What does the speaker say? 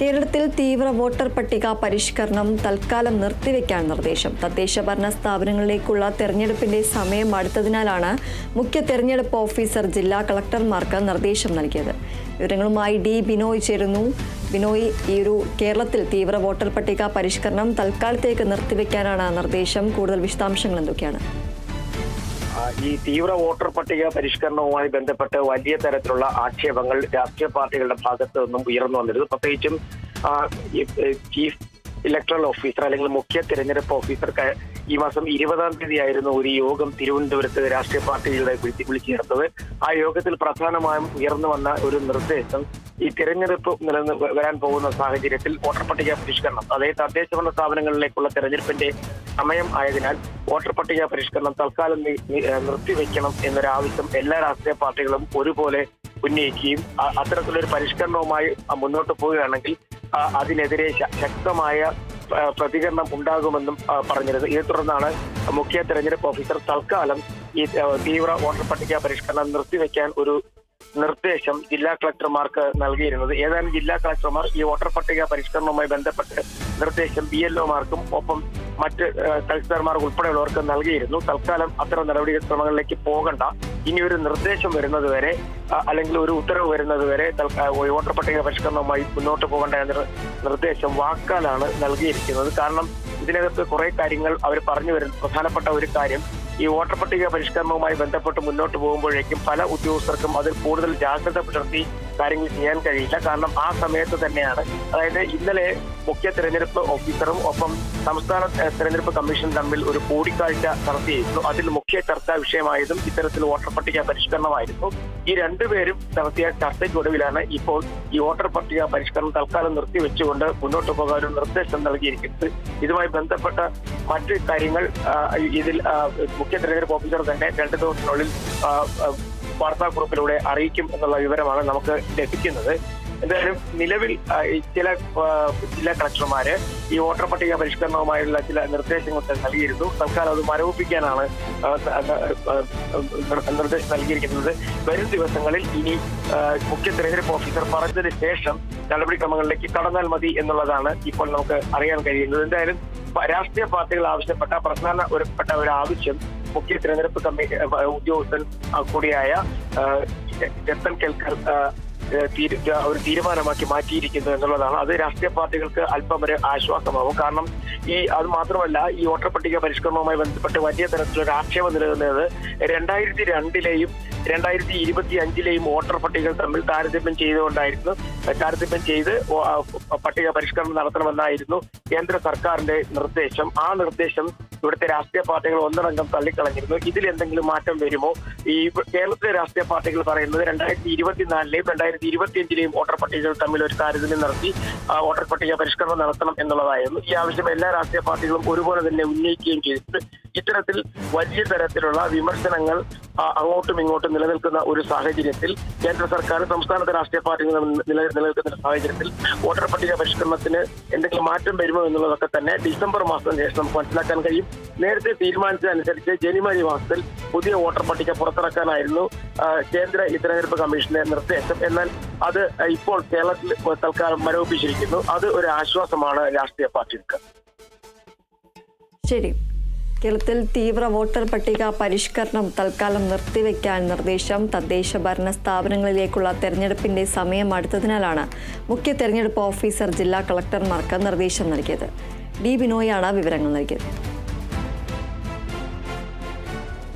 കേരളത്തിൽ തീവ്ര വോട്ടർ പട്ടിക പരിഷ്കരണം തൽക്കാലം നിർത്തിവെക്കാൻ നിർദ്ദേശം. തദ്ദേശ ഭരണ സ്ഥാപനങ്ങളിലേക്കുള്ള തെരഞ്ഞെടുപ്പിന്റെ സമയം അടുത്തതിനാലാണ് മുഖ്യ തെരഞ്ഞെടുപ്പ് ഓഫീസർ ജില്ലാ കളക്ടർമാർക്ക് നിർദ്ദേശം നൽകിയത്. വിവരങ്ങളുമായി ഡി ബിനോയ് ചേരുന്നു. ബിനോയ് ഈ ഒരു കേരളത്തിൽ തീവ്ര വോട്ടർ പട്ടിക പരിഷ്കരണം തൽക്കാലത്തേക്ക് നിർത്തിവെക്കാനാണ് നിർദ്ദേശം. കൂടുതൽ വിശദാംശങ്ങൾ എന്തൊക്കെയാണ്? ഈ തീവ്ര വോട്ടർ പട്ടിക പരിഷ്കരണവുമായി ബന്ധപ്പെട്ട് വലിയ തരത്തിലുള്ള ആക്ഷേപങ്ങൾ രാഷ്ട്രീയ പാർട്ടികളുടെ ഭാഗത്തു നിന്നും ഉയർന്നു വന്നിരുന്നു. പ്രത്യേകിച്ചും ചീഫ് ഇലക്ട്രൽ ഓഫീസർ അല്ലെങ്കിൽ മുഖ്യ തിരഞ്ഞെടുപ്പ് ഓഫീസർക്ക് ഈ മാസം ഇരുപതാം തീയതി ആയിരുന്നു ഒരു യോഗം തിരുവനന്തപുരത്ത് രാഷ്ട്രീയ പാർട്ടികളുടെ വിളിച്ചു ചേർത്തത്. ആ യോഗത്തിൽ പ്രധാനമായും ഉയർന്നു വന്ന ഒരു നിർദ്ദേശം ഈ തിരഞ്ഞെടുപ്പ് നിലനിന്ന് വരാൻ പോകുന്ന സാഹചര്യത്തിൽ വോട്ടർ പട്ടിക പരിഷ്കരണം അതായത് തദ്ദേശ ഭരണ സ്ഥാപനങ്ങളിലേക്കുള്ള തെരഞ്ഞെടുപ്പിന്റെ സമയം ആയതിനാൽ വോട്ടർ പട്ടിക പരിഷ്കരണം തൽക്കാലം നിർത്തിവെക്കണം എന്നൊരാവശ്യം എല്ലാ രാഷ്ട്രീയ പാർട്ടികളും ഒരുപോലെ ഉന്നയിക്കുകയും അത്തരത്തിലൊരു പരിഷ്കരണവുമായി മുന്നോട്ട് പോവുകയാണെങ്കിൽ അതിനെതിരെ ശക്തമായ പ്രതികരണം ഉണ്ടാകുമെന്നും പറഞ്ഞിരുന്നു. ഇതേ തുടർന്നാണ് മുഖ്യ തെരഞ്ഞെടുപ്പ് ഓഫീസർ തൽക്കാലം ഈ തീവ്ര വോട്ടർ പട്ടിക പരിഷ്കരണം നിർത്തിവെക്കാൻ ഒരു നിർദ്ദേശം ജില്ലാ കളക്ടർമാർക്ക് നൽകിയിരുന്നത്. ഏതാനും ജില്ലാ കളക്ടർമാർ ഈ വോട്ടർ പട്ടിക പരിഷ്കരണവുമായി ബന്ധപ്പെട്ട് നിർദ്ദേശം ബി എൽഒമാർക്കും ഒപ്പം മറ്റ് തഹസിൽദാർമാർ ഉൾപ്പെടെയുള്ളവർക്ക് നൽകിയിരുന്നു. തൽക്കാലം അത്തരം നടപടി ശ്രമങ്ങളിലേക്ക് പോകണ്ട. ഇനി ഒരു നിർദ്ദേശം വരുന്നത് വരെ അല്ലെങ്കിൽ ഒരു ഉത്തരവ് വരുന്നത് വരെ വോട്ടർ പട്ടിക പരിഷ്കരണവുമായി മുന്നോട്ട് പോകേണ്ട എന്ന നിർദ്ദേശം വാക്കാലാണ് നൽകിയിരിക്കുന്നത്. കാരണം ഇതിനകത്ത് കുറെ കാര്യങ്ങൾ അവർ പറഞ്ഞു വരുന്ന പ്രധാനപ്പെട്ട ഒരു കാര്യം ഈ വോട്ടർ പട്ടിക പരിഷ്കരണവുമായി ബന്ധപ്പെട്ട് മുന്നോട്ട് പോകുമ്പോഴേക്കും പല ഉദ്യോഗസ്ഥർക്കും അതിൽ കൂടുതൽ ജാഗ്രത പുലർത്തി കാര്യങ്ങൾ ചെയ്യാൻ കഴിയില്ല. കാരണം ആ സമയത്ത് തന്നെയാണ്. അതായത് ഇന്നലെ മുഖ്യ തെരഞ്ഞെടുപ്പ് ഓഫീസറും ഒപ്പം സംസ്ഥാന തെരഞ്ഞെടുപ്പ് കമ്മീഷൻ തമ്മിൽ ഒരു കൂടിക്കാഴ്ച നടത്തിയിരുന്നു അതിൽ മുഖ്യ ചർച്ചാ വിഷയമായതും ഇത്തരത്തിൽ വോട്ടർ പട്ടിക പരിഷ്കരണമായിരുന്നു. ഈ രണ്ടുപേരും നടത്തിയ ചർച്ചയ്ക്കൊടുവിലാണ് ഇപ്പോൾ ഈ വോട്ടർ പട്ടിക പരിഷ്കരണം തൽക്കാലം നിർത്തിവെച്ചുകൊണ്ട് മുന്നോട്ട് പോകാൻ ഒരു നിർദ്ദേശം നൽകിയിരിക്കുന്നത്. ഇതുമായി ബന്ധപ്പെട്ട മറ്റു കാര്യങ്ങൾ ഇതിൽ മുഖ്യ തെരഞ്ഞെടുപ്പ് ഓഫീസർ തന്നെ രണ്ട് ദിവസത്തിനുള്ളിൽ വാർത്താക്കുറിപ്പിലൂടെ അറിയിക്കും എന്നുള്ള വിവരമാണ് നമുക്ക് ലഭിക്കുന്നത്. എന്തായാലും നിലവിൽ ചില ജില്ലാ കളക്ടർമാര് ഈ വോട്ടർ പട്ടിക പരിഷ്കരണവുമായുള്ള ചില നിർദ്ദേശങ്ങൾ നൽകിയിരുന്നു. തൽക്കാലം അത് മരവിപ്പിക്കാനാണ് നിർദ്ദേശം നൽകിയിരിക്കുന്നത്. വരും ദിവസങ്ങളിൽ ഇനി മുഖ്യ തെരഞ്ഞെടുപ്പ് ഓഫീസർ പറഞ്ഞതിന് ശേഷം നടപടിക്രമങ്ങളിലേക്ക് കടന്നാൽ മതി എന്നുള്ളതാണ് ഇപ്പോൾ നമുക്ക് അറിയാൻ കഴിയുന്നത്. എന്തായാലും രാഷ്ട്രീയ പാർട്ടികൾ ആവശ്യപ്പെട്ട പ്രധാന ഒരുപ്പെട്ട ഒരു ആവശ്യം മുഖ്യ തിരഞ്ഞെടുപ്പ് കമ്മീ ഏഹ് ഉദ്യോഗസ്ഥൻ കൂടിയായ രത്തൻ കേൽക്കർ ഒരു തീരുമാനമാക്കി മാറ്റിയിരിക്കുന്നു എന്നുള്ളതാണ്. അത് രാഷ്ട്രീയ പാർട്ടികൾക്ക് അല്പം ഒരു ആശ്വാസമാവും കാരണം ഈ അത് മാത്രമല്ല ഈ വോട്ടർ പട്ടിക പരിഷ്കരണവുമായി ബന്ധപ്പെട്ട് വലിയ തരത്തിലൊരു ആക്ഷേപം നിലനിന്നത് രണ്ടായിരത്തി രണ്ടിലെയും രണ്ടായിരത്തി ഇരുപത്തി അഞ്ചിലെയും വോട്ടർ പട്ടികകൾ തമ്മിൽ താരതമ്യം ചെയ്തുകൊണ്ടായിരുന്നു താരതമ്യം ചെയ്ത് പട്ടിക പരിഷ്കരണം നടത്തണമെന്നായിരുന്നു കേന്ദ്ര സർക്കാരിന്റെ നിർദ്ദേശം. ആ നിർദ്ദേശം ഇവിടുത്തെ രാഷ്ട്രീയ പാർട്ടികൾ ഒന്നടങ്കം തള്ളിക്കളഞ്ഞിരുന്നു. ഇതിൽ എന്തെങ്കിലും മാറ്റം വരുമോ? ഈ കേരളത്തിലെ രാഷ്ട്രീയ പാർട്ടികൾ പറയുന്നത് രണ്ടായിരത്തി ഇരുപത്തിനാലിലെയും രണ്ടായിരത്തി ഇരുപത്തിയഞ്ചിലെയും വോട്ടർ പട്ടികകൾ തമ്മിൽ ഒരു താരതമ്യം നടത്തി വോട്ടർ പട്ടിക പരിഷ്കരണം നടത്തണം എന്നുള്ളതായിരുന്നു. ഈ ആവശ്യം എല്ലാ രാഷ്ട്രീയ പാർട്ടികളും ഒരുപോലെ തന്നെ ഉന്നയിക്കുകയും ചെയ്തിട്ട് ഇത്തരത്തിൽ വലിയ തരത്തിലുള്ള വിമർശനങ്ങൾ അങ്ങോട്ടും ഇങ്ങോട്ടും നിലനിൽക്കുന്ന ഒരു സാഹചര്യത്തിൽ കേന്ദ്ര സർക്കാർ സംസ്ഥാനത്തെ രാഷ്ട്രീയ പാർട്ടികൾ നിലനിൽക്കുന്ന സാഹചര്യത്തിൽ വോട്ടർ പട്ടിക പരിഷ്കരണത്തിന് എന്തെങ്കിലും മാറ്റം വരുമോ എന്നുള്ളതൊക്കെ തന്നെ ഡിസംബർ മാസത്തിന് ശേഷം നമുക്ക് മനസ്സിലാക്കാൻ കഴിയും. നേരത്തെ തീരുമാനിച്ചതനുസരിച്ച് ജനുവരി മാസത്തിൽ പുതിയ വോട്ടർ പട്ടിക പുറത്തിറക്കാനായിരുന്നു കേന്ദ്ര തെരഞ്ഞെടുപ്പ് കമ്മീഷന്റെ നിർദ്ദേശം. എന്നാൽ അത് ഇപ്പോൾ കേരളത്തിൽ തൽക്കാലം മരവിപ്പിച്ചിരിക്കുന്നു. അത് ഒരു ആശ്വാസമാണ് രാഷ്ട്രീയ പാർട്ടികൾക്ക്. ശരി. കേരളത്തിൽ തീവ്ര വോട്ടർ പട്ടിക പരിഷ്കരണം തൽക്കാലം നിർത്തിവെക്കാൻ നിർദ്ദേശം. തദ്ദേശ ഭരണ സ്ഥാപനങ്ങളിലേക്കുള്ള തെരഞ്ഞെടുപ്പിന്റെ സമയം അടുത്തതിനാലാണ് മുഖ്യ തെരഞ്ഞെടുപ്പ് ഓഫീസർ ജില്ലാ കളക്ടർമാർക്ക് നിർദ്ദേശം നൽകിയത്. ഡി ബിനോയാണ് വിവരങ്ങൾ നൽകിയത്.